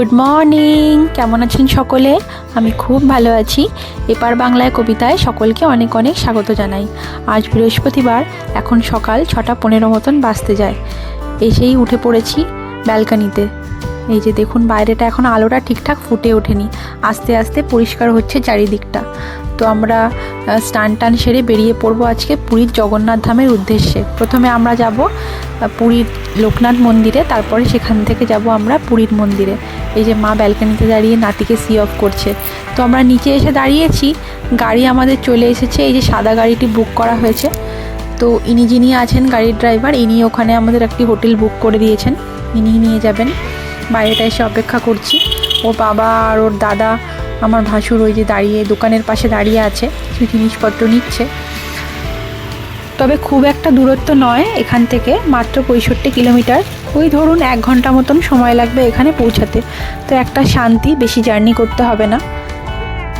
Good morning কেমন আছেন সকলে? আমি খুব ভালো আছি। এপার বাংলায় কবিতায় সকলকে অনেক অনেক স্বাগত জানাই। আজ বৃহস্পতিবার, এখন সকাল ছটা পনেরো মতন বাঁচতে যায়। এসেই উঠে পড়েছি ব্যালকানিতে। এই যে দেখুন, বাইরেটা এখন আলোটা ঠিকঠাক ফুটে ওঠেনি। আস্তে আস্তে পরিষ্কার হচ্ছে চারিদিকটা। তো আমরা স্নান টান সেরে বেরিয়ে পড়ব আজকে পুরীর জগন্নাথ ধামের উদ্দেশ্যে। প্রথমে আমরা যাব পুরীর লোকনাথ মন্দিরে, তারপরে সেখান থেকে যাব আমরা পুরীর মন্দিরে। এই যে মা ব্যালকানিতে দাঁড়িয়ে নাতিকে সি অফ করছে। তো আমরা নিচে এসে দাঁড়িয়েছি, গাড়ি আমাদের চলে এসেছে, এই যে সাদা গাড়িটি বুক করা হয়েছে। তো ইনি যিনি আছেন গাড়ির ড্রাইভার, ইনি ওখানে আমাদের একটি হোটেল বুক করে দিয়েছেন। ইনি নিয়ে যাবেন। বাইরেটা এসে অপেক্ষা করছি। ও বাবা আর ওর দাদা, আমার ভাসুর ওই যে দাঁড়িয়ে দোকানের পাশে দাঁড়িয়ে আছে কিছু জিনিসপত্র নিচ্ছে। তবে খুব একটা দূরত্ব নয় এখান থেকে, মাত্র পঁয়ষট্টি কিলোমিটার। ওই ধরুন এক ঘণ্টা মতন সময় লাগবে এখানে পৌঁছাতে। তো একটা শান্তি, বেশি জার্নি করতে হবে না।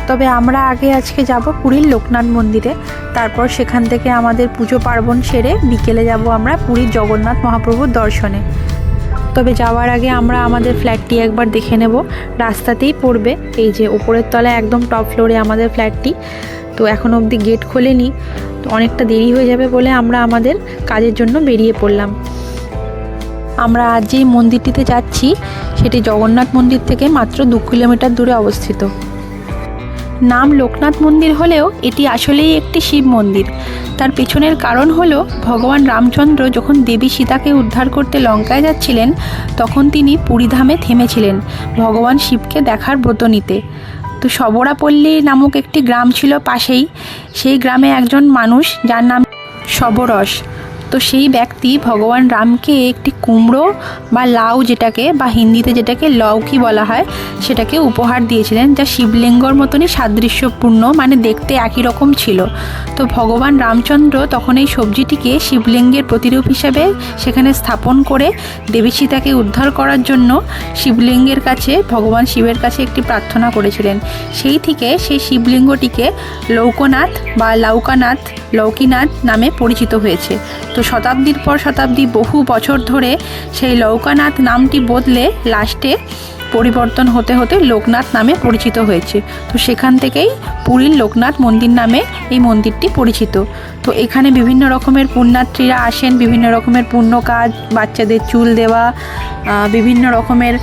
তবে আমরা আগে আজকে যাব পুরীর লোকনাথ মন্দিরে। তারপর সেখান থেকে আমাদের পুজো পার্বণ সেরে বিকেলে যাব আমরা পুরীর জগন্নাথ মহাপ্রভুর দর্শনে। তবে যাওয়ার আগে আমরা আমাদের ফ্ল্যাটটি একবার দেখে নেব। রাস্তাতেই পড়বে। এই যে ওপরের তলায় একদম টপ ফ্লোরে আমাদের ফ্ল্যাটটি। তো এখন অবধি গেট খোলেনি। তো অনেকটা দেরি হয়ে যাবে বলে আমরা আমাদের কাজের জন্য বেরিয়ে পড়লাম। আমরা আজ যেই মন্দিরটিতে যাচ্ছি, সেটি জগন্নাথ মন্দির থেকে মাত্র দু কিলোমিটার দূরে অবস্থিত। নাম লোকনাথ মন্দির হলেও এটি আসলেই একটি শিব মন্দির। তার পেছনের কারণ হলো, ভগবান রামচন্দ্র যখন দেবী সীতাকে উদ্ধার করতে লঙ্কায় যাচ্ছিলেন, তখন তিনি পুরীধামে থেমেছিলেন, ভগবান শিবকে দেখার ব্রত নিতে। তো সবরাপল্লী নামক একটি গ্রাম ছিল পাশেই। সেই গ্রামে একজন মানুষ যার নাম সবরস। তো সেই ব্যক্তি ভগবান রামকে একটি কুমড়ো বা লাউ যেটাকে বা হিন্দিতে যেটাকে লৌকি বলা হয়, সেটাকে উপহার দিয়েছিলেন, যা শিবলিঙ্গর মতনই সাদৃশ্যপূর্ণ মানে দেখতে একই রকম ছিল। তো ভগবান রামচন্দ্র তখন এই সবজিটিকে শিবলিঙ্গের প্রতিরূপ হিসেবে সেখানে স্থাপন করে দেবী সীতাকে উদ্ধার করার জন্য শিবলিঙ্গের কাছে, ভগবান শিবের কাছে একটি প্রার্থনা করেছিলেন। সেই থেকে সেই শিবলিঙ্গটিকে লৌকনাথ বা লাউকানাথ, লৌকিনাথ নামে পরিচিত হয়েছে। তো শতাব্দীর পর শতাব্দী, বহু বছর ধরে সেই লৌকানাথ নামটি বদলে লাস্টে পরিবর্তন হতে হতে লোকনাথ নামে পরিচিত হয়েছে। তো সেখান থেকেই পুরীর লোকনাথ মন্দির নামে এই মন্দিরটি পরিচিত। তো এখানে বিভিন্ন রকমের পুণ্যার্থীরা আসেন, বিভিন্ন রকমের পুণ্য কাজ, বাচ্চাদের চুল দেওয়া বিভিন্ন রকমের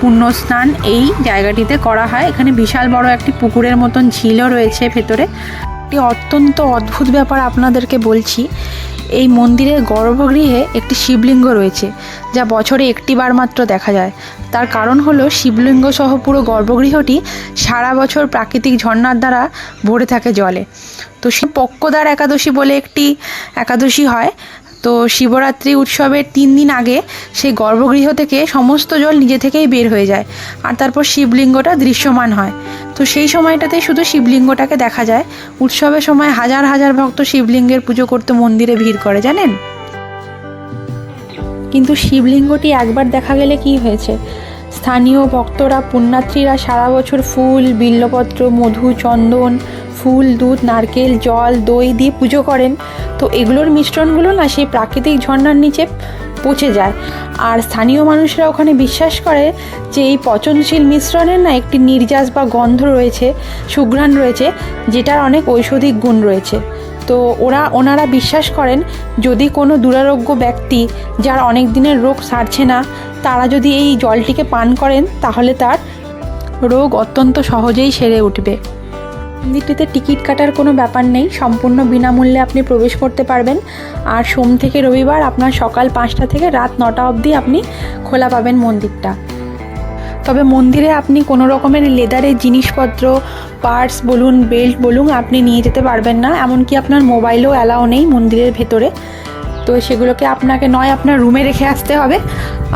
পুণ্য স্নান এই জায়গাটিতে করা হয়। এখানে বিশাল বড় একটি পুকুরের মতন ঝিলও রয়েছে ভেতরে। একটি অত্যন্ত অদ্ভুত ব্যাপার আপনাদেরকে বলছি এই মন্দিরের গর্ভগৃহে একটি শিবলিঙ্গ রয়েছে, যা বছরে একটি বার মাত্র দেখা যায়। তার কারণ হলো শিবলিঙ্গ সহ পুরো গর্ভগৃহটি সারা বছর প্রাকৃতিক ঝর্ণার দ্বারা ভরে থাকে জলে। তো সে পক্কদার একাদশী বলে একটি একাদশী হয় তো শিবরাত্রি উৎসবের তিন দিন আগে সেই গর্ভগৃহ থেকে সমস্ত জল নিজে থেকেই বের হয়ে যায়। আর তারপর শিবলিঙ্গটা দৃশ্যমান হয়। তো সেই সময়টাতে শুধু শিবলিঙ্গটাকে দেখা যায়। উৎসবের সময় হাজার হাজার ভক্ত শিবলিঙ্গের পুজো করতে মন্দিরে ভিড় করে, জানেন? কিন্তু শিবলিঙ্গটি একবার দেখা গেলে কি হয়েছে? স্থানীয় ভক্তরা, পুণ্যার্থীরা সারা বছর ফুল, বিল্লপত্র, মধু, চন্দন ফুল, দুধ, নারকেল, জল, দই দিয়ে পুজো করেন। তো এগুলোর মিশ্রণগুলো না সেই প্রাকৃতিক ঝর্ণার নিচে পচে যায়। আর স্থানীয় মানুষরা ওখানে বিশ্বাস করে যে এই পচনশীল মিশ্রণের না একটি নির্যাস বা গন্ধ রয়েছে, সুঘ্রাণ রয়েছে, যেটার অনেক ঔষধিক গুণ রয়েছে। তো ওরা, ওনারা বিশ্বাস করেন, যদি কোনো দুরারোগ্য ব্যক্তি যার অনেক দিনের রোগ সারছে না, তারা যদি এই জলটিকে পান করেন, তাহলে তার রোগ অত্যন্ত সহজেই সেরে উঠবে। মন্দিরটিতে টিকিট কাটার কোনো ব্যাপার নেই, সম্পূর্ণ বিনামূল্যে আপনি প্রবেশ করতে পারবেন। আর সোম থেকে রবিবার আপনার সকাল পাঁচটা থেকে রাত নটা অবধি আপনি খোলা পাবেন মন্দিরটা। তবে মন্দিরে আপনি কোনো রকমের লেদারের জিনিসপত্র, পার্স বলুন, বেল্ট বলুন আপনি নিয়ে যেতে পারবেন না, এমনকি আপনার মোবাইলও অ্যালাও নেই মন্দিরের ভেতরে। তো সেগুলোকে আপনাকে নয় আপনার রুমে রেখে আসতে হবে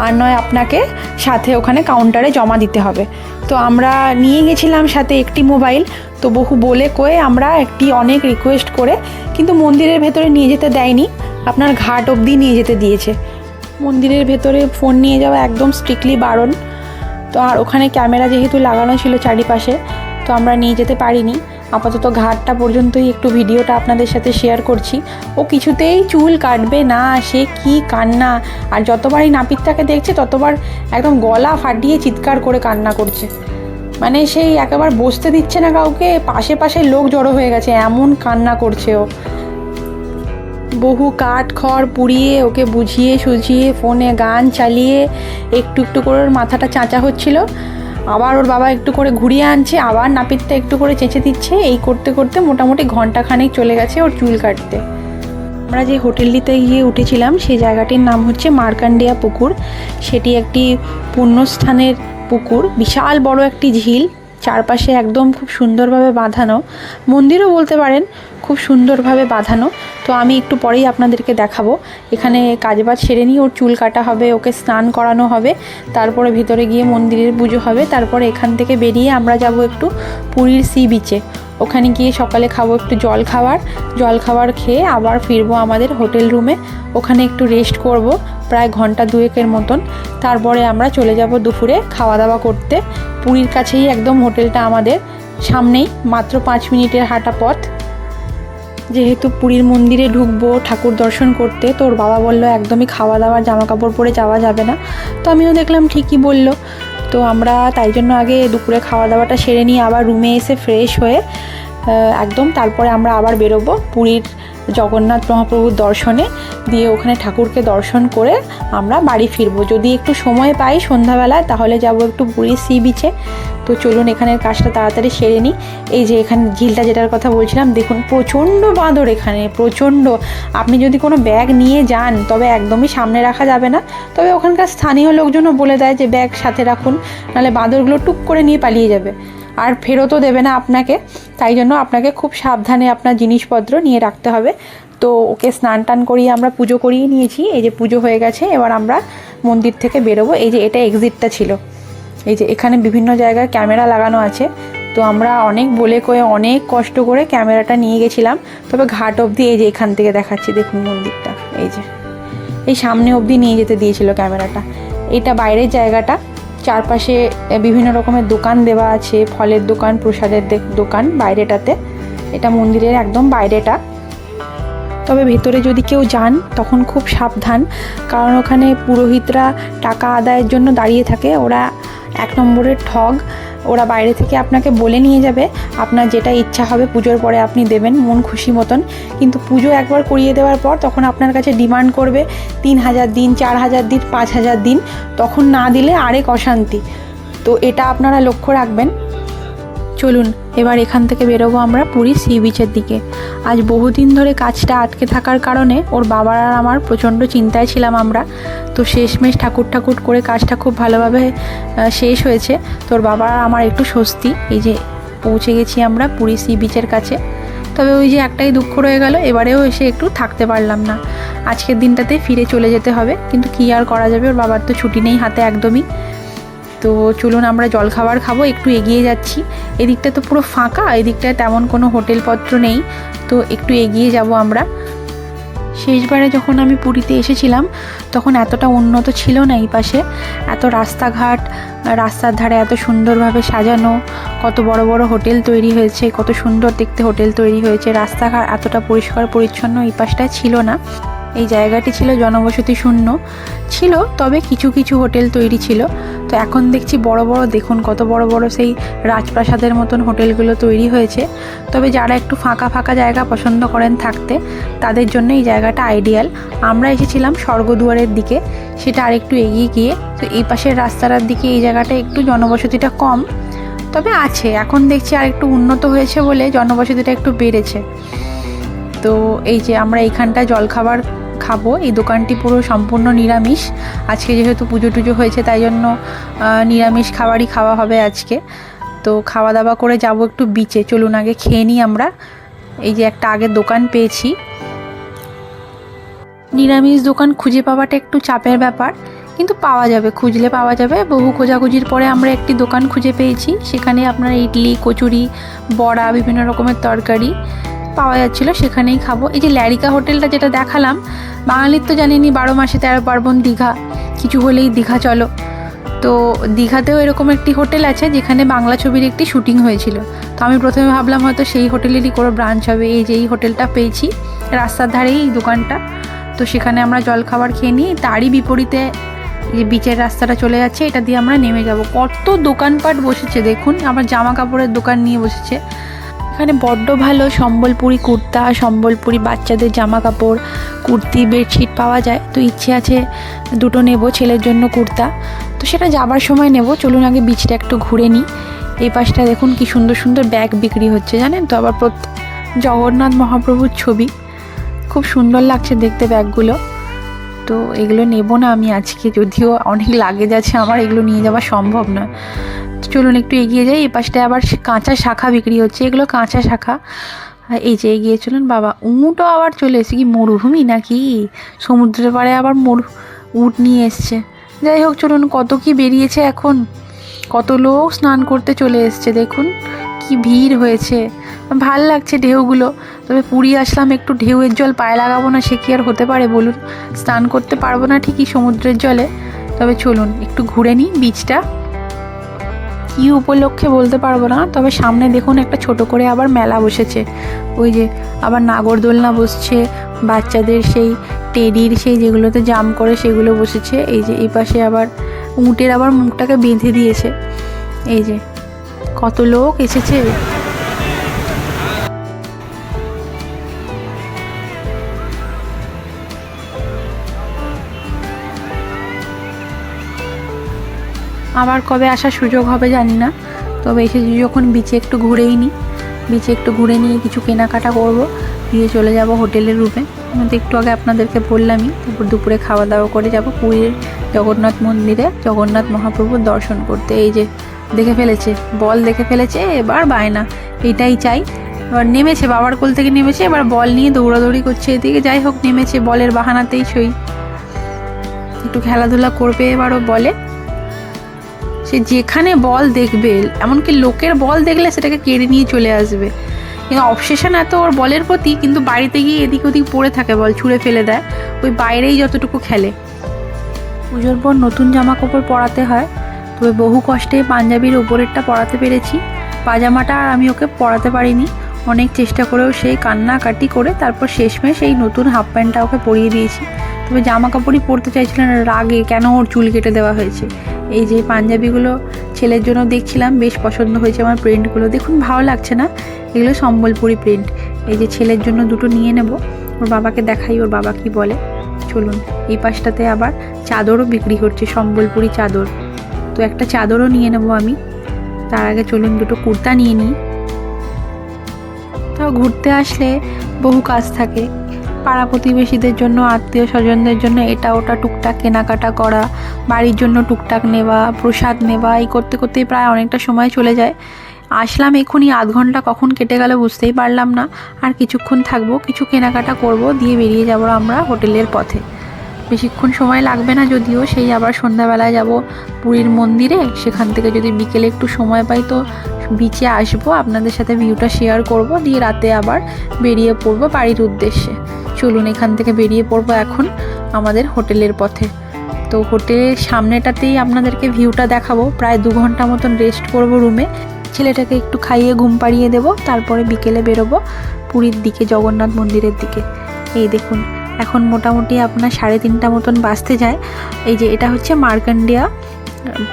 আর নয় আপনাকে সাথে ওখানে কাউন্টারে জমা দিতে হবে। তো আমরা নিয়ে গেছিলাম সাথে একটি মোবাইল তো বহু বলে কয়ে আমরা একটি অনেক রিকোয়েস্ট করে কিন্তু মন্দিরের ভেতরে নিয়ে যেতে দেয়নি, আপনার ঘাট অবধি নিয়ে যেতে দিয়েছে। মন্দিরের ভেতরে ফোন নিয়ে যাওয়া একদম স্ট্রিক্টলি বারণ। তো আর ওখানে ক্যামেরা যেহেতু লাগানো ছিল চারিপাশে, তো আমরা নিয়ে যেতে পারিনি। আপাতত ঘাটটা পর্যন্তই একটু ভিডিওটা আপনাদের সাথে শেয়ার করছি। ও কিছুতেই চুল কাটবে না, সে কি কান্না। আর যতবারই নাপিতটাকে দেখছে, ততবার একদম গলা ফাটিয়ে চিৎকার করে কান্না করছে। মানে সেই একেবারে বসতে দিচ্ছে না কাউকে, পাশে পাশে লোক জড়ো হয়ে গেছে, এমন কান্না করছে ও। বহু কাঠ খড় পুড়িয়ে ওকে বুঝিয়ে সুঝিয়ে ফোনে গান চালিয়ে একটু একটু করে ওর মাথাটা চাঁচা হচ্ছিল। আবার ওর বাবা একটু করে ঘুরিয়ে আনছে, আবার নাপিতটা একটু করে চেঁচে দিচ্ছে। এই করতে করতে মোটামুটি ঘন্টাখানেক চলে গেছে ওর চুল কাটতে। আমরা যে হোটেলটিতে গিয়ে উঠেছিলাম সেই জায়গাটির নাম হচ্ছে মার্কান্ডিয়া পুকুর। সেটি একটি পুণ্যস্থানের পুকুর, বিশাল বড় একটি ঝিল, চারপাশে একদম খুব সুন্দরভাবে বাঁধানো। মন্দিরও বলতে পারেন খুব সুন্দরভাবে বাঁধানো। তো আমি একটু পরেই আপনাদেরকে দেখাবো। এখানে কাজবাজ সেরে নিয়ে ওর চুল কাটা হবে, ওকে স্নান করানো হবে, তারপরে ভিতরে গিয়ে মন্দিরের পুজো হবে, তারপরে এখান থেকে বেরিয়ে আমরা যাব একটু পুরীর সি বিচে। ওখানে গিয়ে সকালে খাব একটু জল খাবার জল খাবার খেয়ে আবার ফিরবো আমাদের হোটেল রুমে। ওখানে একটু রেস্ট করব প্রায় ঘণ্টা দুয়েকের মতন। তারপরে আমরা চলে যাব দুপুরে খাওয়া দাওয়া করতে। পুরীর কাছেই একদম হোটেলটা আমাদের সামনেই, মাত্র পাঁচ মিনিটের হাঁটা পথ। যেহেতু পুরীর মন্দিরে ঢুকবো, ঠাকুর দর্শন করতে তোর বাবা বলল, একদমই খাওয়া দাওয়া জামা কাপড় পরে যাওয়া যাবে না। তো আমিও দেখলাম, ঠিকই বলল। তো আমরা তাই জন্য আগে দুপুরে খাওয়া দাওয়াটা সেরে নিয়ে আবার রুমে এসে ফ্রেশ হয়ে একদম তারপরে আমরা আবার বেরোবো পুরীর জগন্নাথ মহাপ্রভুর দর্শনে দিয়ে ওখানে ঠাকুরকে দর্শন করে আমরা বাড়ি ফিরবো। যদি একটু সময় পাই সন্ধ্যাবেলায়, তাহলে যাব একটু পুরীর সি বিচে তো চলুন এখানের কাজটা তাড়াতাড়ি সেরে নিই। এই যে এখানে ঝিলটা যেটার কথা বলছিলাম, দেখুন প্রচণ্ড বাঁদর এখানে, প্রচণ্ড। আপনি যদি কোনো ব্যাগ নিয়ে যান, তবে একদমই সামনে রাখা যাবে না। তবে ওখানকার স্থানীয় লোকজনও বলে দেয় যে, ব্যাগ সাথে রাখুন, নাহলে বাঁদরগুলো টুক করে নিয়ে পালিয়ে যাবে। আর ফেরতও দেবে না আপনাকে। তাই জন্য আপনাকে খুব সাবধানে আপনার জিনিসপত্র নিয়ে রাখতে হবে। তো ওকে স্নান টান করিয়ে আমরা পুজো করিয়ে নিয়েছি। এই যে পুজো হয়ে গেছে, এবার আমরা মন্দির থেকে বেরোবো। এই যে এটা এক্সিটটা ছিল। এই যে এখানে বিভিন্ন জায়গায় ক্যামেরা লাগানো আছে। তো আমরা অনেক বলে কয়ে, অনেক কষ্ট করে ক্যামেরাটা নিয়ে গেছিলাম। তবে ঘাট অবধি এই যে এখান থেকে দেখাচ্ছি, দেখুন মন্দিরটা। এই যে, এই সামনে অবধি নিয়ে যেতে দিয়েছিল ক্যামেরাটা। এটা বাইরের জায়গাটা। চারপাশে বিভিন্ন রকমের দোকান দেওয়া আছে, ফলের দোকান, প্রসাদের দোকান বাইরেটাতে। এটা মন্দিরের একদম বাইরেটা। তবে ভেতরে যদি কেউ যান, তখন খুব সাবধান। কারণ ওখানে পুরোহিতরা টাকা আদায়ের জন্য দাঁড়িয়ে থাকে। ওরা এক নম্বরের ঠগ। ওরা বাইরে থেকে আপনাকে বলে নিয়ে যাবে। আপনার যেটা ইচ্ছা হবে পুজোর পরে আপনি দেবেন, মন খুশি মতন। কিন্তু পুজো একবার করিয়ে দেওয়ার পর তখন আপনার কাছে ডিমান্ড করবে তিন হাজার দিন, চার হাজার দিন, পাঁচ হাজার দিন। তখন না দিলে আরেক অশান্তি। তো এটা আপনারা লক্ষ্য রাখবেন। চলুন, এবার এখান থেকে বেরোবো আমরা পুরী সি বিচের দিকে। আজ বহুদিন ধরে কাজটা আটকে থাকার কারণে ওর বাবার আর আমার প্রচণ্ড চিন্তায় ছিলাম আমরা। তো শেষমেশ ঠাকুর ঠাকুর করে কাজটা খুব ভালোভাবে শেষ হয়েছে। তোর বাবার আর আমার একটু স্বস্তি, এই যে পৌঁছে গেছি আমরা পুরী সি বিচের কাছে। তবে ওই যে একটাই দুঃখ রয়ে গেল, এবারেও এসে একটু থাকতে পারলাম না। আজকের দিনটাতে ফিরে চলে যেতে হবে, কিন্তু কী আর করা যাবে? ওর বাবার তো ছুটি নেই হাতে একদমই। তো চলুন আমরা জলখাবার খাব, একটু এগিয়ে যাচ্ছি। এদিকটা তো পুরো ফাঁকা, এদিকটায় তেমন কোনো হোটেলপত্র নেই। তো একটু এগিয়ে যাব আমরা। শেষবারে যখন আমি পুরীতে এসেছিলাম, তখন এতটা উন্নত ছিল না এই পাশে। এত রাস্তাঘাট, রাস্তার ধারে এত সুন্দরভাবে সাজানো, কত বড় বড় হোটেল তৈরি হয়েছে, কত সুন্দর দেখতে হোটেল তৈরি হয়েছে। রাস্তাঘাট এতটা পরিষ্কার পরিচ্ছন্ন এই পাশটা ছিল না। এই জায়গাটি ছিল জনবসতি শূন্য। ছিল, তবে কিছু কিছু হোটেল তৈরি ছিল। তো এখন দেখছি বড় বড়, দেখুন কত বড় বড় সেই রাজপ্রাসাদের মতন হোটেলগুলো তৈরি হয়েছে। তবে যারা একটু ফাঁকা ফাঁকা জায়গা পছন্দ করেন থাকতে, তাদের জন্য এই জায়গাটা আইডিয়াল। আমরা এসেছিলাম স্বর্গদুয়ারের দিকে, সেটা আরেকটু এগিয়ে গিয়ে। তো এই পাশের রাস্তাটার দিকে এই জায়গাটা একটু জনবসতিটা কম। তবে আছে, এখন দেখছি আর একটু উন্নত হয়েছে বলে জনবসতিটা একটু বেড়েছে। তো এই যে আমরা এইখানটায় জলখাবার খাব। এই দোকানটি পুরো সম্পূর্ণ নিরামিষ। আজকে যেহেতু পুজো টুজো হয়েছে, তাই জন্য নিরামিষ খাবারই খাওয়া হবে আজকে। তো খাওয়া দাওয়া করে যাব একটু বিচে চলুন আগে খেয়ে নিই আমরা। এই যে একটা আগের দোকান পেয়েছি। নিরামিষ দোকান খুঁজে পাওয়াটা একটু চাপের ব্যাপার, কিন্তু পাওয়া যাবে, খুঁজলে পাওয়া যাবে। বহু খোঁজাখুঁজির পরে আমরা একটি দোকান খুঁজে পেয়েছি। সেখানে আপনার ইডলি, কচুরি, বড়া, বিভিন্ন রকমের তরকারি। পাওয়া যাচ্ছিল, সেখানেই খাব। এই যে ল্যারিকা হোটেলটা যেটা দেখালাম, বাঙালির তো জানেনি বারো মাসে তেরো পার্বণ দীঘা, কিছু হলেই দীঘা চলো। তো দীঘাতেও এরকম একটি হোটেল আছে, যেখানে বাংলা ছবির একটি শুটিং হয়েছিল। তো আমি প্রথমে ভাবলাম হয়তো সেই হোটেলেরই কোনো ব্রাঞ্চ হবে, এই যে এই হোটেলটা পেয়েছি, রাস্তার ধারেই এই দোকানটা। তো সেখানে আমরা জলখাবার খেয়ে নিই তারই বিপরীতে যে বিচের রাস্তাটা চলে যাচ্ছে, এটা দিয়ে আমরা নেমে যাব। কত দোকানপাট বসেছে, দেখুন, আমার জামা কাপড়ের দোকান নিয়ে বসেছে। এখানে বড্ড ভালো সম্বলপুরি কুর্তা, সম্বলপুরি বাচ্চাদের জামা কাপড় কুর্তি, বেডশিট পাওয়া যায়। তো ইচ্ছে আছে দুটো নেব ছেলের জন্য কুর্তা। তো সেটা যাবার সময় নেব। চলুন আগে বিচটা একটু ঘুরে নিই। এই পাশটা দেখুন কি সুন্দর সুন্দর ব্যাগ বিক্রি হচ্ছে, জানেন তো? আবার প্রত্যেক জগন্নাথ মহাপ্রভুর ছবি। খুব সুন্দর লাগছে দেখতে ব্যাগগুলো। তো এগুলো নেব না আমি আজকে, যদিও অনেক লাগেজ আছে, আমার এগুলো নিয়ে যাওয়া সম্ভব নয়। চলুন একটু এগিয়ে যাই। এই পাশটায় আবার কাঁচা শাখা বিক্রি হচ্ছে। এগুলো কাঁচা শাখা। এই যে এগিয়ে চলুন, বাবা, উঁটও আবার চলে এসেছে। কি মরুভূমি নাকি? সমুদ্রের পাড়ে আবার মরু, উট নিয়ে এসছে। যাই হোক, চলুন, কত কি বেরিয়েছে এখন? কত লোক স্নান করতে চলে এসছে, দেখুন। কি ভিড় হয়েছে। ভালো লাগছে ঢেউগুলো। তবে পুরী আসলাম, একটু ঢেউয়ের জল পায়ে লাগাবো না, সে কি আর হতে পারে বলুন? স্নান করতে পারব না ঠিকই সমুদ্রের জলে। তবে চলুন, একটু ঘুরে নিই বিচটা কী উপলক্ষে বলতে পারব না, তবে সামনে দেখুন একটা ছোট করে আবার মেলা বসেছে। ওই যে আবার নাগরদোলনা বসছে, বাচ্চাদের সেই টেডির সেই যেগুলোতে জাম করে সেগুলো বসেছে। এই যে এই পাশে আবার উঁটের আবার মুখটাকে বেঁধে দিয়েছে। এই যে কত লোক এসেছে। আবার কবে আসার সুযোগ হবে জানি না। তবে এসে যখন বিচে একটু ঘুরেই নিই বিচে একটু ঘুরে নিয়ে কিছু কেনাকাটা করব। দিয়ে চলে যাব হোটেলের রুমে তো একটু আগে আপনাদেরকে বললামই, তারপর দুপুরে খাওয়া দাওয়া করে যাব পুরীর জগন্নাথ মন্দিরে। জগন্নাথ মহাপ্রভুর দর্শন করতে। এই যে দেখে ফেলেছে, বল দেখে ফেলেছে, এবার বায়না। এটাই চাই। এবার নেমেছে, বাবার কোল থেকে নেমেছে, এবার বল নিয়ে দৌড়াদৌড়ি করছে এদিকে। যাই হোক, নেমেছে, বলের বাহানাতেই সই। একটু খেলাধুলা করবে এবারও বলে। সে যেখানে বল দেখবে, এমনকি লোকের বল দেখলে সেটাকে কেড়ে নিয়ে চলে আসবে। কিন্তু অবসেশন এত ওর বলের প্রতি কিন্তু বাড়িতে গিয়ে এদিক ওদিক পড়ে থাকে বল, ছুঁড়ে ফেলে দেয়, ওই বাইরেই যতটুকু খেলে। পুজোর পর নতুন জামা কাপড় পরাতে হয়, তবে বহু কষ্টে পাঞ্জাবির ওপরেরটা পরাতে পেরেছি। পাজামাটা আর আমি ওকে পরাতে পারিনি। অনেক চেষ্টা করেও সেই কান্নাকাটি করে তারপর শেষমেশ এই নতুন হাফ প্যান্টটা ওকে পরিয়ে দিয়েছি। তবে জামা কাপড়ই পরতে চাইছিলেন রাগে কেন ওর চুল কেটে দেওয়া হয়েছে? এই যে পাঞ্জাবিগুলো ছেলের জন্য দেখছিলাম, বেশ পছন্দ হয়েছে আমার প্রিন্টগুলো দেখুন, ভালো লাগছে না? এগুলো সম্বলপুরি প্রিন্ট এই যে ছেলের জন্য দুটো নিয়ে নেব। ওর বাবাকে দেখাই, ওর বাবা কি বলে। চলুন, এই পাশটাতে আবার চাদরও বিক্রি করছে সম্বলপুরি চাদর। তো একটা চাদরও নিয়ে নেব আমি। তার আগে চলুন, দুটো কুর্তা নিয়ে নিই। তাও ঘুরতে আসলে বহু কাজ থাকে। পাড়া প্রতিবেশীদের জন্য, আত্মীয় স্বজনদের জন্য এটা ওটা টুকটাক কেনাকাটা করা, বাড়ির জন্য টুকটাক নেওয়া, প্রসাদ নেওয়া, এই করতে করতেই প্রায় অনেকটা সময় চলে যায়। আসলাম এখনই আধ ঘণ্টা কখন কেটে গেল বুঝতেই পারলাম না। আর কিছুক্ষণ থাকব, কিছু কেনাকাটা করব, দিয়ে বেরিয়ে যাব আমরা হোটেলের পথে। বেশিক্ষণ সময় লাগবে না যদিও, সেই আবার সন্ধ্যাবেলায় যাব পুরীর মন্দিরে। সেখান থেকে যদি বিকেলে একটু সময় পাই তো বিচে আসব, আপনাদের সাথে ভিউটা শেয়ার করব, দিয়ে রাতে আবার বেরিয়ে পড়ব বাড়ির উদ্দেশ্যে। চলুন এখান থেকে বেরিয়ে পড়ব এখন আমাদের হোটেলের পথে। তো হোটেলের সামনেটাতেই আপনাদেরকে ভিউটা দেখাবো। প্রায় দু ঘণ্টা মতন রেস্ট করব রুমে ছেলেটাকে একটু খাইয়ে ঘুম পাড়িয়ে দেবো, তারপরে বিকেলে বেরোবো পুরীর দিকে, জগন্নাথ মন্দিরের দিকে। এই দেখুন এখন মোটামুটি আপনার সাড়ে তিনটা মতন বাজতে যায়। এই যে এটা হচ্ছে মার্কান্ডিয়া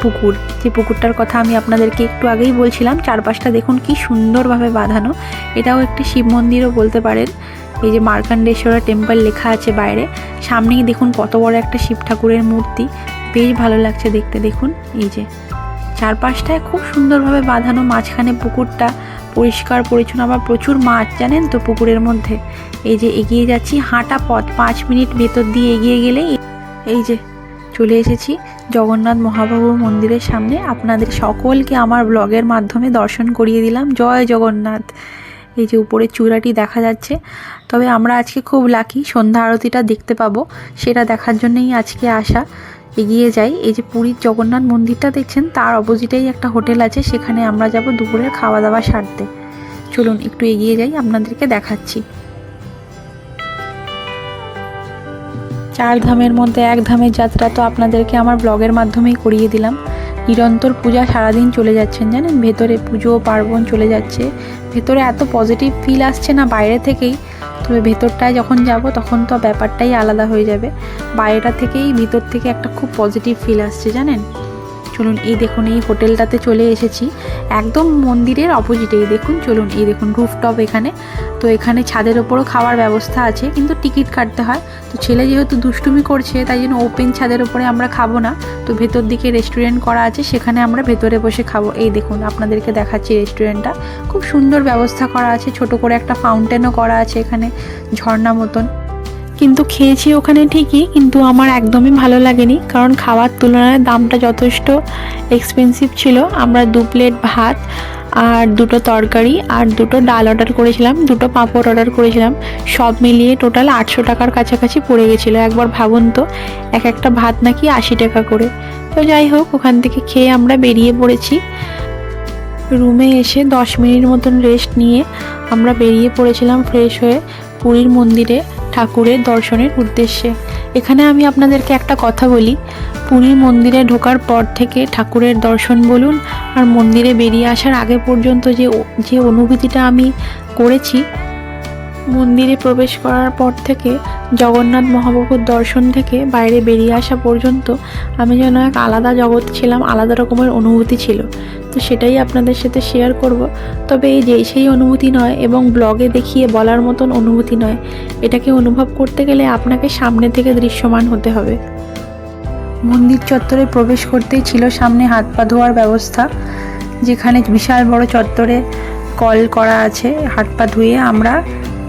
পুকুর। যে পুকুরটার কথা আমি আপনাদেরকে একটু আগেই বলছিলাম, চারপাশটা দেখুন কি সুন্দরভাবে বাঁধানো। এটাও একটি শিব মন্দিরও বলতে পারেন। এই যে মার্কান্ডেশ্বরা টেম্পল লেখা আছে বাইরে। সামনেই দেখুন কত বড় একটা শিব ঠাকুরের মূর্তি। বেশ ভালো লাগছে দেখতে, দেখুন। এই যে চারপাশটায় খুব সুন্দরভাবে বাঁধানো, মাঝখানে পুকুরটা পরিষ্কার, পরিচ্ছন্ন, আবার প্রচুর মাছ জানেন তো পুকুরের মধ্যে। এই যে এগিয়ে যাচ্ছি, হাঁটা পথ, পাঁচ মিনিট ভেতর দিয়ে এগিয়ে গেলেই এই যে চলে এসেছি জগন্নাথ মহাপ্রভু মন্দিরের সামনে। আপনাদের সকলকে আমার ব্লগের মাধ্যমে দর্শন করিয়ে দিলাম। জয় জগন্নাথ। এই যে উপরে চূড়াটি দেখা যাচ্ছে। তবে আমরা আজকে খুব লাকি সন্ধ্যা আরতিটা দেখতে পাবো। সেটা দেখার জন্যই আজকে আসা। এগিয়ে যাই। এই যে পুরীর জগন্নাথ মন্দিরটা দেখছেন, তার অপোজিটেই একটা হোটেল আছে, সেখানে আমরা যাব দুপুরের খাওয়া দাওয়া সারতে। চলুন, একটু এগিয়ে যাই, আপনাদেরকে দেখাচ্ছি। চার ধামের মধ্যে এক ধামের যাত্রা তো আপনাদেরকে আমার ব্লগের মাধ্যমেই করিয়ে দিলাম। নিরন্তর পূজা সারাদিন চলে যাচ্ছেন, জানেন? ভেতরে পুজো, পার্বণ চলে যাচ্ছে। ভেতরে এত পজিটিভ ফিল আসছে না, বাইরে থেকেই। তবে ভেতরটায় যখন যাব, তখন তো ব্যাপারটাই আলাদা হয়ে যাবে। বাইরেটা থেকেই ভিতর থেকে একটা খুব পজিটিভ ফিল আসছে, জানেন? চলুন এই দেখুন, এই হোটেলটাতে চলে এসেছি। একদম মন্দিরের অপোজিটে অপোজিটেই দেখুন, চলুন এই দেখুন রুফটপ এখানে। তো এখানে ছাদের ওপরও খাওয়ার ব্যবস্থা আছে, কিন্তু টিকিট কাটতে হয়। তো ছেলে যেহেতু দুষ্টুমি করছে, তাই জন্য ওপেন ছাদের ওপরে আমরা খাব না। তো ভেতর দিকে রেস্টুরেন্ট করা আছে, সেখানে আমরা ভেতরে বসে খাব। এই দেখুন, আপনাদেরকে দেখাচ্ছি রেস্টুরেন্টটা খুব সুন্দর ব্যবস্থা করা আছে, ছোট করে একটা ফাউন্টেনও করা আছে এখানে, ঝর্ণা মতন। কিন্তু খেয়েছি ওখানে ঠিকই, কিন্তু আমার একদমই ভালো লাগেনি। কারণ খাওয়ার তুলনায় দামটা যথেষ্ট এক্সপেন্সিভ ছিল। আমরা দু প্লেট ভাত আর দুটো তরকারি আর দুটো ডাল অর্ডার করেছিলাম, দুটো পাঁপড় অর্ডার করেছিলাম। সব মিলিয়ে টোটাল আটশো টাকার কাছাকাছি পড়ে গেছিল। একবার ভাবুন তো, এক একটা ভাত নাকি আশি টাকা করে। তো যাই হোক, ওখান থেকে খেয়ে আমরা বেরিয়ে পড়েছি। রুমে এসে দশ মিনিট মতন রেস্ট নিয়ে আমরা বেরিয়ে পড়েছিলাম ফ্রেশ হয়ে পুরীর মন্দিরে। ঠাকুরের দর্শনের উদ্দেশ্যে। এখানে আমি আপনাদেরকে একটা কথা বলি। পুরীর মন্দিরে ঢোকার পর থেকে ঠাকুরের দর্শন বলুন আর মন্দিরে বেরিয়ে আসার আগে পর্যন্ত যে যে অনুভূতিটা আমি করেছি মন্দিরে প্রবেশ করার পর থেকে জগন্নাথ মহাপ্রভুর দর্শন থেকে বাইরে বেরিয়ে আসা পর্যন্ত আমি যেন এক আলাদা জগৎ ছিলাম, আলাদা রকমের অনুভূতি ছিল। তো সেটাই আপনাদের সাথে শেয়ার করব। তবে এই যে সেই অনুভূতি নয় এবং ব্লগে দেখিয়ে বলার মতন অনুভূতি নয়, এটাকে অনুভব করতে গেলে আপনাকে সামনে থেকে দৃশ্যমান হতে হবে। মন্দির চত্বরে প্রবেশ করতেই ছিল সামনে হাত পা ধোয়ার ব্যবস্থা, যেখানে বিশাল বড় চত্বরে কল করা আছে, হাত পা ধুয়ে আমরা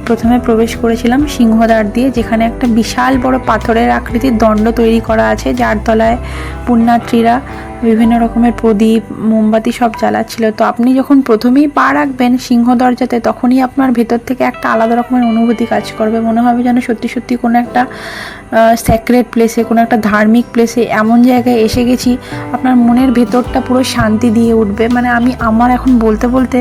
প্রথমে প্রবেশ করেছিলাম সিংহদ্বার দিয়ে, যেখানে একটা বিশাল বড় পাথরের আকৃতির দণ্ড তৈরি করা আছে, যার তলায় পুণ্যার্থীরা বিভিন্ন রকমের প্রদীপ, মোমবাতি সব জ্বালাচ্ছিল। তো আপনি যখন প্রথমেই পা রাখবেন সিংহ দরজাতে, তখনই আপনার ভেতর থেকে একটা আলাদা রকমের অনুভূতি কাজ করবে। মনে হবে যেন সত্যি সত্যি কোনো একটা স্যাক্রেট প্লেসে কোনো একটা ধার্মিক প্লেসে এমন জায়গায় এসে গেছি, আপনার মনের ভেতরটা পুরো শান্তি দিয়ে উঠবে। মানে আমি, আমার এখন বলতে বলতে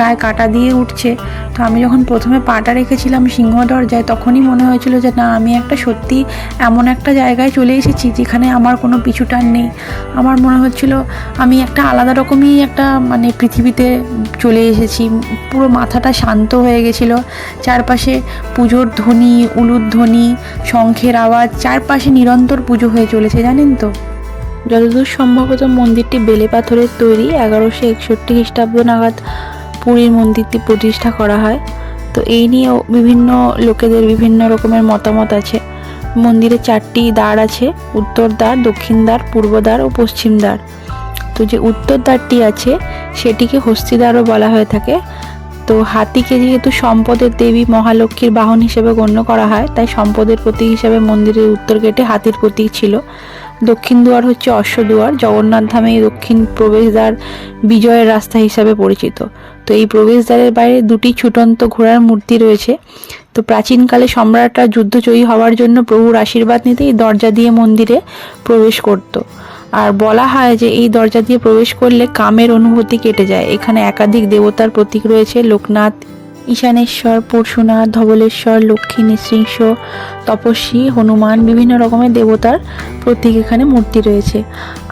গায়ে কাটা দিয়ে উঠছে। তো আমি যখন প্রথমে পাটা রেখেছিলাম সিংহ দরজায়, তখনই মনে হয়েছিল যে, না, আমি একটা সত্যি এমন একটা জায়গায় চলে এসেছি, যেখানে আমার কোনো পিছুটান নেই। আমার মনে হচ্ছিল আমি একটা আলাদা রকমই একটা মানে পৃথিবীতে চলে এসেছি। পুরো মাথাটা শান্ত হয়ে গেছিল। চারপাশে পুজোর ধ্বনি, উলুর ধ্বনি, শঙ্খের আওয়াজ, চারপাশে নিরন্তর পুজো হয়ে চলেছে, জানেন তো? যতদূর সম্ভবত মন্দিরটি বেলে পাথরের তৈরি, এগারোশো একষট্টি খ্রিস্টাব্দ নাগাদ পুরীর মন্দিরটি প্রতিষ্ঠা করা হয়। তো এই নিয়েও বিভিন্ন লোকেদের বিভিন্ন রকমের মতামত আছে। মন্দিরে চারটি দ্বার আছে, উত্তর দ্বার, দক্ষিণ দ্বার, পূর্ব দ্বার ও পশ্চিম দ্বার। তো যে উত্তর দ্বারটি আছে, সেটিকে হস্তিদ্বারও বলা হয়ে থাকে। তো হাতিকে যেহেতু সম্পদের দেবী মহালক্ষ্মীর বাহন হিসেবে গণ্য করা হয়, তাই সম্পদের প্রতীক হিসেবে মন্দিরের উত্তর গেটে হাতির প্রতীক ছিল। দক্ষিণ দুয়ার হচ্ছে অশ্বদুয়ার জগন্নাথ ধামে দক্ষিণ প্রবেশদ্বার বিজয়ের রাস্তা হিসাবে পরিচিত। তো এই প্রবেশদ্বারের বাইরে দুটি ছুটন্ত ঘোড়ার মূর্তি রয়েছে। তো প্রাচীনকালে সম্রাটরা যুদ্ধজয়ী হওয়ার জন্য প্রভুর আশীর্বাদ নিতে এই দরজা দিয়ে মন্দিরে প্রবেশ করত। আর বলা হয় যে এই দরজা দিয়ে প্রবেশ করলে কামের অনুভূতি কেটে যায়। এখানে একাধিক দেবতার প্রতীক রয়েছে, লোকনাথ ঈশানেশ্বর পরশুনাথ ধবলেশ্বর, লক্ষ্মী, নৃসিংহ, তপস্বী, হনুমান, বিভিন্ন রকমের দেবতার প্রতীক এখানে মূর্তি রয়েছে।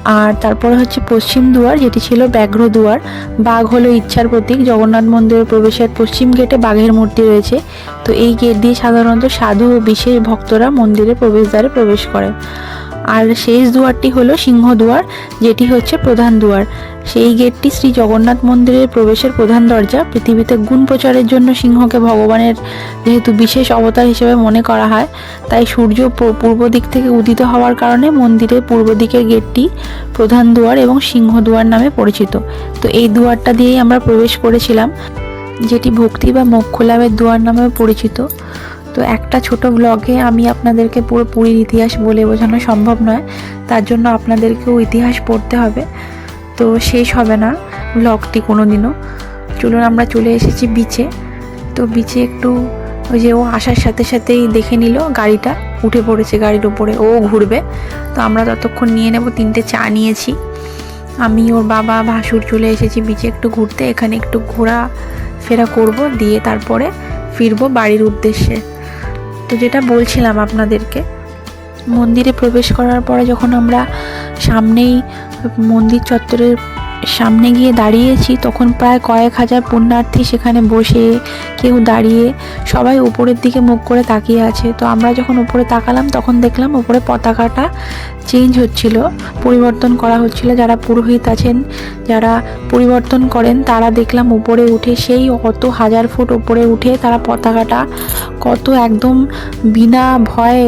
আর তারপরে হচ্ছে পশ্চিম দুয়ার, যেটি ছিল ব্যাঘ্র দুয়ার। বাঘ হলো ইচ্ছার প্রতীক। জগন্নাথ মন্দিরের প্রবেশের পশ্চিম গেটে বাঘের মূর্তি রয়েছে। তো এই গেট দিয়ে সাধারণত সাধু ও বিশেষ ভক্তরা মন্দিরের প্রবেশদ্বারে প্রবেশ করেন। আর শেষ দুয়ারটি হলো সিংহ দুয়ার, যেটি হচ্ছে প্রধান দুয়ার। সেই গেটটি শ্রী জগন্নাথ মন্দিরের প্রবেশের প্রধান দরজা। পৃথিবীতে গুণ প্রচারের জন্য সিংহকে ভগবানের যেহেতু বিশেষ অবতার হিসেবে মনে করা হয়, তাই সূর্য পূর্ব দিক থেকে উদিত হওয়ার কারণে মন্দিরের পূর্ব দিকের গেটটি প্রধান দুয়ার এবং সিংহ দুয়ার নামে পরিচিত। তো এই দুয়ারটা দিয়েই আমরা প্রবেশ করেছিলাম, যেটি ভক্তি বা মোক্ষ লাভের দুয়ার নামেও পরিচিত। তো একটা ছোট ব্লগে আমি আপনাদেরকে পুরো পুরীর ইতিহাস বলে বোঝানো সম্ভব নয়, তার জন্য আপনাদেরকেও ইতিহাস পড়তে হবে। তো শেষ হবে না ব্লগটি কোনো দিনও চলুন আমরা চলে এসেছি বিচে তো বিচে একটু ওই যে ও আসার সাথে সাথেই দেখে নিল গাড়িটা, উঠে পড়েছে গাড়ির ওপরে ও ঘুরবে। তো আমরা ততক্ষণ নিয়ে নেব, তিনটে চা নিয়েছি। আমি, ওর বাবা, ভাসুর চলে এসেছি বিচে একটু ঘুরতে। এখানে একটু ঘোরা ফেরা করব, দিয়ে তারপরে ফিরবো বাড়ির উদ্দেশ্যে। তো যেটা বলছিলাম আপনাদেরকে, মন্দিরে প্রবেশ করার পরে যখন আমরা সামনেই মন্দির চত্বরের সামনে গিয়ে দাঁড়িয়েছি। তখন প্রায় কয়েক হাজার পুণ্যার্থী সেখানে বসে কেউ দাঁড়িয়ে সবাই উপরের দিকে মুখ করে তাকিয়ে আছে। তো আমরা যখন উপরে তাকালাম, তখন দেখলাম উপরে পতাকাটা চেঞ্জ হচ্ছিল, পরিবর্তন করা হচ্ছিল। যারা পুরোহিত আছেন, যারা পরিবর্তন করেন, তারা দেখলাম উপরে উঠে সেই কত হাজার ফুট উপরে উঠে তারা পতাকাটা কত একদম বিনা ভয়ে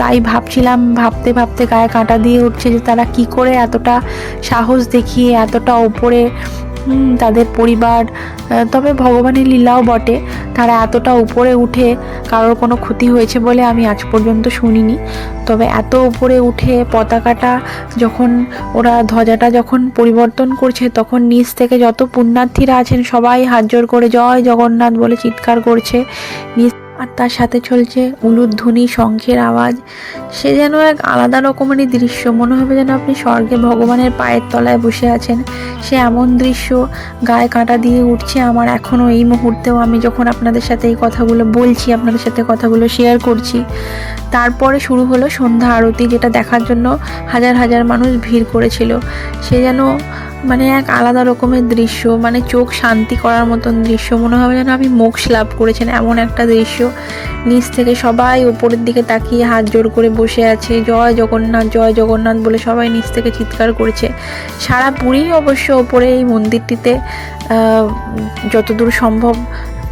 তাই ভাবছিলাম, ভাবতে ভাবতে গায়ে কাঁটা দিয়ে উঠছে যে তারা কি করে এতটা সাহস দেখিয়ে, এতটা ওপরে তাদের পরিবার তবে ভগবানের লীলাও বটে। তারা এতটা উপরে উঠে কারোর কোনো ক্ষতি হয়েছে বলে আমি আজ পর্যন্ত শুনিনি। তবে এত উপরে উঠে পতাকাটা যখন ওরা ধ্বজাটা যখন পরিবর্তন করছে, তখন নিচ থেকে যত পুণ্যার্থীরা আছেন সবাই হাত জোর করে জয় জগন্নাথ বলে চিৎকার করছে। নিচ আর তার সাথে চলছে উলুধ্বনি শঙ্খের আওয়াজ। সে যেন এক আলাদা রকমেরই দৃশ্য। মনে হবে যেন আপনি স্বর্গে ভগবানের পায়ের তলায় বসে আছেন। সে এমন দৃশ্য, গায়ে কাঁটা দিয়ে উঠছে আমার এখনও এই মুহূর্তেও। আমি যখন আপনাদের সাথে এই কথাগুলো বলছি, আপনাদের সাথে কথাগুলো শেয়ার করছি তারপরে শুরু হলো সন্ধ্যা আরতি, যেটা দেখার জন্য হাজার হাজার মানুষ ভিড় করেছিল। সে যেন মানে এক আলাদা রকমের দৃশ্য মানে চোখ শান্তি করার মতন দৃশ্য, মনে হবে যেন আমি মোক্ষ লাভ করেছেন এমন একটা দৃশ্য। নিচ থেকে সবাই উপরের দিকে তাকিয়ে হাত জোর করে বসে আছে, জয় জগন্নাথ জয় জগন্নাথ বলে সবাই নিচ থেকে চিৎকার করেছে। সারা পুরী অবশ্য ওপরে এই মন্দিরটিতে যতদূর সম্ভব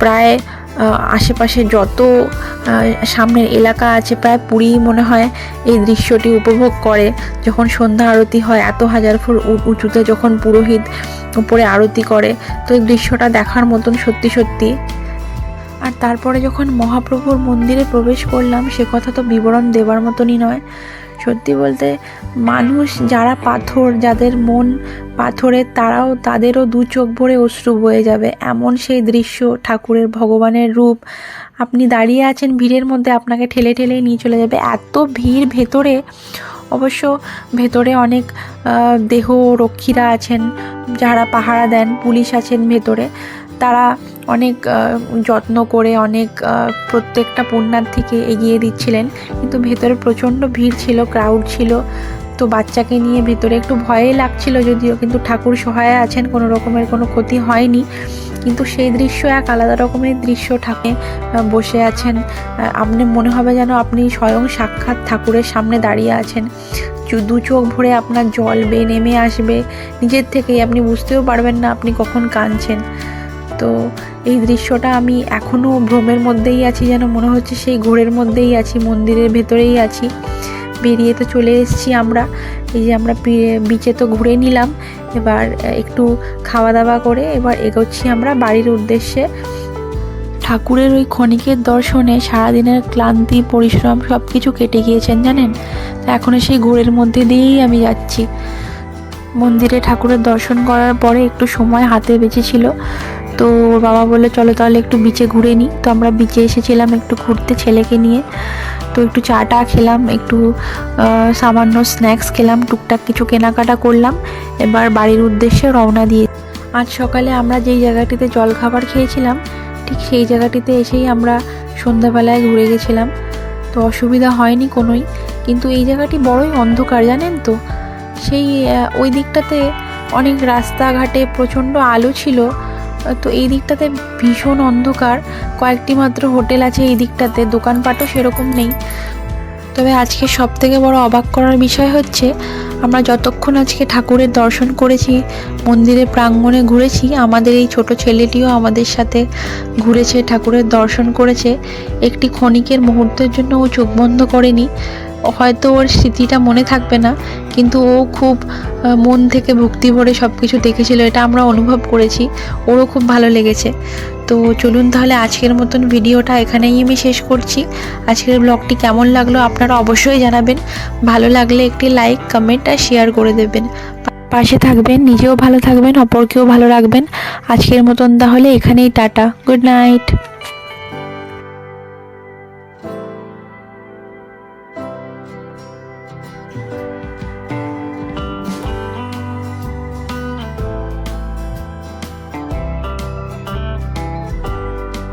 প্রায় আশেপাশে যত সামনের এলাকা আছে, প্রায় পুরী মনে হয় এই দৃশ্যটি উপভোগ করে। যখন সন্ধ্যা আরতি হয়, এত হাজার ফুট উঁচুতে যখন পুরোহিত উপরে আরতি করে, তো এই দৃশ্যটা দেখার মতন সত্যি সত্যি। আর তারপরে যখন মহাপ্রভুর মন্দিরে প্রবেশ করলাম, সে কথা তো বিবরণ দেবার মতনই নয়। সত্যি বলতে মানুষ যারা পাথর, যাদের মন পাথরের তারাও তাদেরও দু চোখ ভরে অশ্রু বয়ে যাবে। এমন সেই দৃশ্য ঠাকুরের ভগবানের রূপ। আপনি দাঁড়িয়ে আছেন, ভিড়ের মধ্যে আপনাকে ঠেলে ঠেলে নিয়ে চলে যাবে। এত ভিড় ভেতরে, অবশ্য ভেতরে অনেক দেহ রক্ষীরা আছেন, যারা পাহারা দেন, পুলিশ আছেন ভেতরে। তারা অনেক যত্ন করে অনেক প্রত্যেকটা পুণ্যার্থীকে এগিয়ে দিচ্ছিলেন। কিন্তু ভেতরে প্রচণ্ড ভিড় ছিল ক্রাউড ছিল। তো বাচ্চাকে নিয়ে ভেতরে একটু ভয়ই লাগছিল যদিও, কিন্তু ঠাকুর সহায় আছেন, কোনো রকমের কোনো ক্ষতি হয়নি। কিন্তু সেই দৃশ্য এক আলাদা রকমের দৃশ্য। থাকে বসে আছেন। আপনি, মনে হবে যেন আপনি স্বয়ং সাক্ষাৎ ঠাকুরের সামনে দাঁড়িয়ে আছেন। দু চোখ ভরে আপনার জল বেয়ে নেমে আসবে। নিজের থেকেই আপনি বুঝতেও পারবেন না আপনি কখন কাঁদছেন। তো এই দৃশ্যটা আমি এখনও ভ্রমের মধ্যেই আছি, যেন মনে হচ্ছে সেই ঘোরের মধ্যেই আছি, মন্দিরের ভেতরেই আছি। বেরিয়ে তো চলে এসেছি আমরা, এই যে আমরা বিচে তো ঘুরে নিলাম। এবার একটু খাওয়া দাওয়া করে এবার এগোচ্ছি আমরা বাড়ির উদ্দেশ্যে। ঠাকুরের ওই ক্ষণিকের দর্শনে সারাদিনের ক্লান্তি, পরিশ্রম সব কিছু কেটে গিয়েছেন জানেন? তো এখনও সেই ঘোরের মধ্যে দিয়েই আমি যাচ্ছি। মন্দিরে ঠাকুরের দর্শন করার পরে একটু সময় হাতে বেঁচেছিল তো ওর বাবা বলল, চলো তাহলে একটু বিচে ঘুরে নিই তো আমরা বিচে এসেছিলাম একটু ঘুরতে ছেলেকে নিয়ে। তো একটু চা টা খেলাম, একটু সামান্য স্ন্যাক্স খেলাম, টুকটাক কিছু কেনাকাটা করলাম। এবার বাড়ির উদ্দেশ্যে রওনা দিয়ে আজ সকালে আমরা যেই জায়গাটিতে জলখাবার খেয়েছিলাম, ঠিক সেই জায়গাটিতে এসেই আমরা সন্ধ্যাবেলায় ঘুরে গেছিলাম। তো অসুবিধা হয়নি কোনোই, কিন্তু এই জায়গাটি বড়ই অন্ধকার, জানেন তো? সেই ওই দিকটাতে অনেক রাস্তাঘাটে প্রচণ্ড আলো ছিল। তো এই দিকটাতে ভীষণ অন্ধকার। কয়েকটি মাত্র হোটেল আছে এই দিকটাতে, দোকানপাটও সেরকম নেই। তবে আজকে সব থেকে বড় অবাক করার বিষয় হচ্ছে, আমরা যতক্ষণ আজকে ঠাকুরের দর্শন করেছি, মন্দিরের প্রাঙ্গণে ঘুরেছি, আমাদের এই ছোট ছেলেটিও আমাদের সাথে ঘুরেছে, ঠাকুরের দর্শন করেছে। একটি ক্ষণিকের মুহূর্তের জন্য ও চোখ বন্ধ করেনি। হয়তো ওর স্মৃতিটা মনে থাকবে না, কিন্তু ও খুব মন থেকে ভক্তি ভরে সব কিছু দেখেছিল, এটা আমরা অনুভব করেছি, ওরও খুব ভালো লেগেছে। তো চলুন তাহলে আজকের মতন ভিডিওটা এখানেই আমি শেষ করছি। আজকের ব্লগটি কেমন লাগল আপনারা অবশ্যই জানাবেন। ভালো লাগলে একটি লাইক, কমেন্ট আর শেয়ার করে দেবেন। পাশে থাকবেন, নিজেও ভালো থাকবেন, অপরকেও ভালো রাখবেন। আজকের মতন তাহলে এখানেই টাটা। Good night.